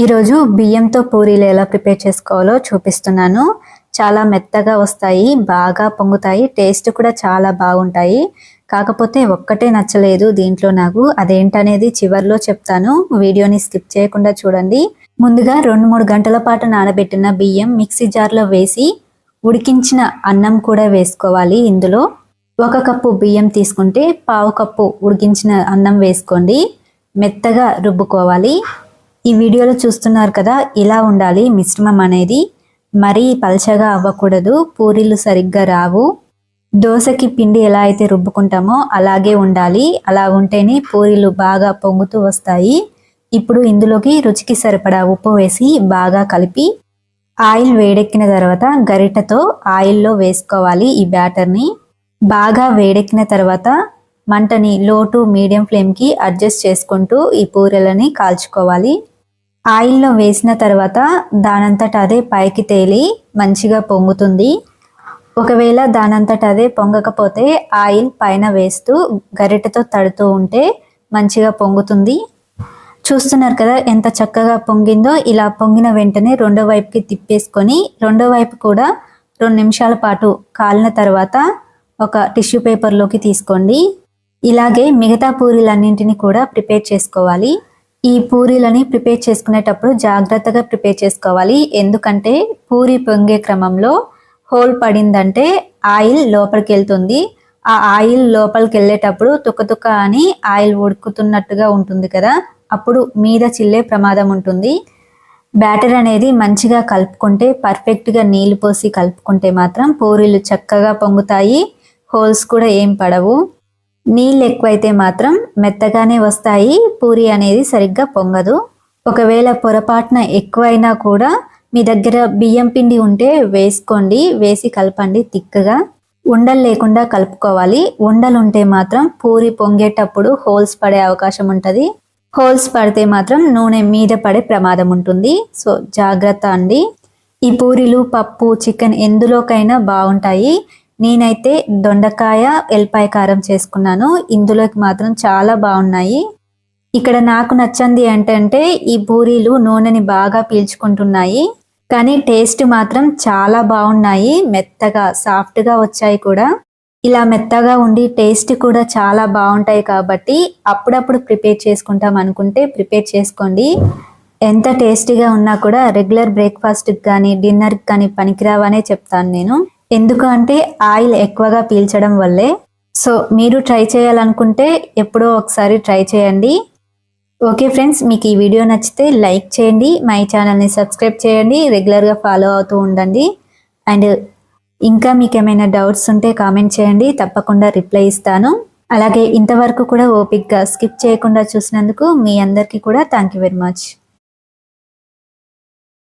ఈరోజు బియ్యంతో పూరీలు ఎలా ప్రిపేర్ చేసుకోవాలో చూపిస్తున్నాను. చాలా మెత్తగా వస్తాయి బాగా పొంగుతాయి టేస్ట్ కూడా చాలా బాగుంటాయి. కాకపోతే ఒక్కటే నచ్చలేదు దీంట్లో నాకు. అదేంటనేది చివర్లో చెప్తాను. వీడియోని స్కిప్ చేయకుండా చూడండి. ముందుగా రెండు మూడు గంటల పాటు నానబెట్టిన బియ్యం మిక్సీ జార్లో వేసి ఉడికించిన అన్నం కూడా వేసుకోవాలి ఇందులో. ఒక కప్పు బియ్యం తీసుకుంటే పావు కప్పు ఉడికించిన అన్నం వేసుకోండి. మెత్తగా రుబ్బుకోవాలి. ఈ వీడియోలో చూస్తున్నారు కదా ఇలా ఉండాలి మిశ్రమం అనేది. మరీ పల్చగా అవ్వకూడదు పూరీలు సరిగ్గా రావు. దోశకి పిండి ఎలా అయితే రుబ్బుకుంటామో అలాగే ఉండాలి. అలా ఉంటేనే పూరీలు బాగా పొంగుతూ వస్తాయి. ఇప్పుడు ఇందులోకి రుచికి సరిపడా ఉప్పు వేసి బాగా కలిపి ఆయిల్ వేడెక్కిన తర్వాత గరిటతో ఆయిల్లో వేసుకోవాలి ఈ బ్యాటర్ని. బాగా వేడెక్కిన తర్వాత మంటని లో టు మీడియం ఫ్లేమ్కి అడ్జస్ట్ చేసుకుంటూ ఈ పూరెలని కాల్చుకోవాలి. ఆయిల్లో వేసిన తర్వాత దానంతట అదే పైకి తేలి మంచిగా పొంగుతుంది. ఒకవేళ దానంతట అదే పొంగకపోతే ఆయిల్ పైన వేస్తూ గరిటెతో తడుతూ ఉంటే మంచిగా పొంగుతుంది. చూస్తున్నారు కదా ఎంత చక్కగా పొంగిందో? ఇలా పొంగిన వెంటనే రెండో వైపుకి తిప్పేసుకొని రెండో వైపు కూడా రెండు నిమిషాల పాటు కాలిన తర్వాత ఒక టిష్యూ పేపర్లోకి తీసుకోండి. ఇలాగే మిగతా పూరీలన్నింటినీ కూడా ప్రిపేర్ చేసుకోవాలి. ఈ పూరీలని ప్రిపేర్ చేసుకునేటప్పుడు జాగ్రత్తగా ప్రిపేర్ చేసుకోవాలి. ఎందుకంటే పూరి పొంగే క్రమంలో హోల్ పడిందంటే ఆయిల్ లోపలికి వెళ్తుంది ఆ ఆయిల్ లోపలికి వెళ్ళేటప్పుడు తుక్క తుక్క అని ఆయిల్ ఉడుకుతున్నట్టుగా ఉంటుంది కదా అప్పుడు మీద చిల్లే ప్రమాదం ఉంటుంది. బ్యాటర్ అనేది మంచిగా కలుపుకుంటే పర్ఫెక్ట్గా నీళ్ళు పోసి కలుపుకుంటే మాత్రం పూరీలు చక్కగా పొంగుతాయి. హోల్స్ కూడా ఏం పడవు. నీళ్ళు ఎక్కువైతే మాత్రం మెత్తగానే వస్తాయి. పూరి అనేది సరిగ్గా పొంగదు. ఒకవేళ పొరపాటున ఎక్కువైనా కూడా మీ దగ్గర బియ్యం పిండి ఉంటే వేసుకోండి. వేసి కలపండి తిక్కగా. ఉండలు లేకుండా కలుపుకోవాలి. ఉండలు ఉంటే మాత్రం పూరి పొంగేటప్పుడు హోల్స్ పడే అవకాశం ఉంటుంది. హోల్స్ పడితే మాత్రం నూనె మీద పడే ప్రమాదం ఉంటుంది. సో జాగ్రత్త అండి. ఈ పూరీలు పప్పు చికెన్ ఎందులోకైనా బాగుంటాయి. నేనైతే దొండకాయ ఎల్పాయ కారం చేసుకున్నాను. ఇందులోకి మాత్రం చాలా బాగున్నాయి. ఇక్కడ నాకు నచ్చంది ఏంటంటే ఈ పూరీలు నూనెని బాగా పీల్చుకుంటున్నాయి. కానీ టేస్ట్ మాత్రం చాలా బాగున్నాయి. మెత్తగా సాఫ్ట్గా వచ్చాయి కూడా. ఇలా మెత్తగా ఉండి టేస్ట్ కూడా చాలా బాగుంటాయి కాబట్టి అప్పుడప్పుడు ప్రిపేర్ చేసుకుంటాం అనుకుంటే ప్రిపేర్ చేసుకోండి. ఎంత టేస్టీగా ఉన్నా కూడా రెగ్యులర్ బ్రేక్ఫాస్ట్కి కానీ డిన్నర్కి కానీ పనికిరావనే చెప్తాను నేను. ఎందుకు అంటే ఆయిల్ ఎక్కువగా పీల్చడం వల్లే. సో మీరు ట్రై చేయాలనుకుంటే ఎప్పుడో ఒకసారి ట్రై చేయండి. ఓకే ఫ్రెండ్స్ మీకు ఈ వీడియో నచ్చితే లైక్ చేయండి మై ఛానల్ని సబ్స్క్రైబ్ చేయండి రెగ్యులర్గా ఫాలో అవుతూ ఉండండి. అండ్ ఇంకా మీకు ఏమైనా డౌట్స్ ఉంటే కామెంట్ చేయండి తప్పకుండా రిప్లై ఇస్తాను. అలాగే ఇంతవరకు కూడా ఓపిక్గా స్కిప్ చేయకుండా చూసినందుకు మీ అందరికీ కూడా థ్యాంక్ యూ వెరీ మచ్.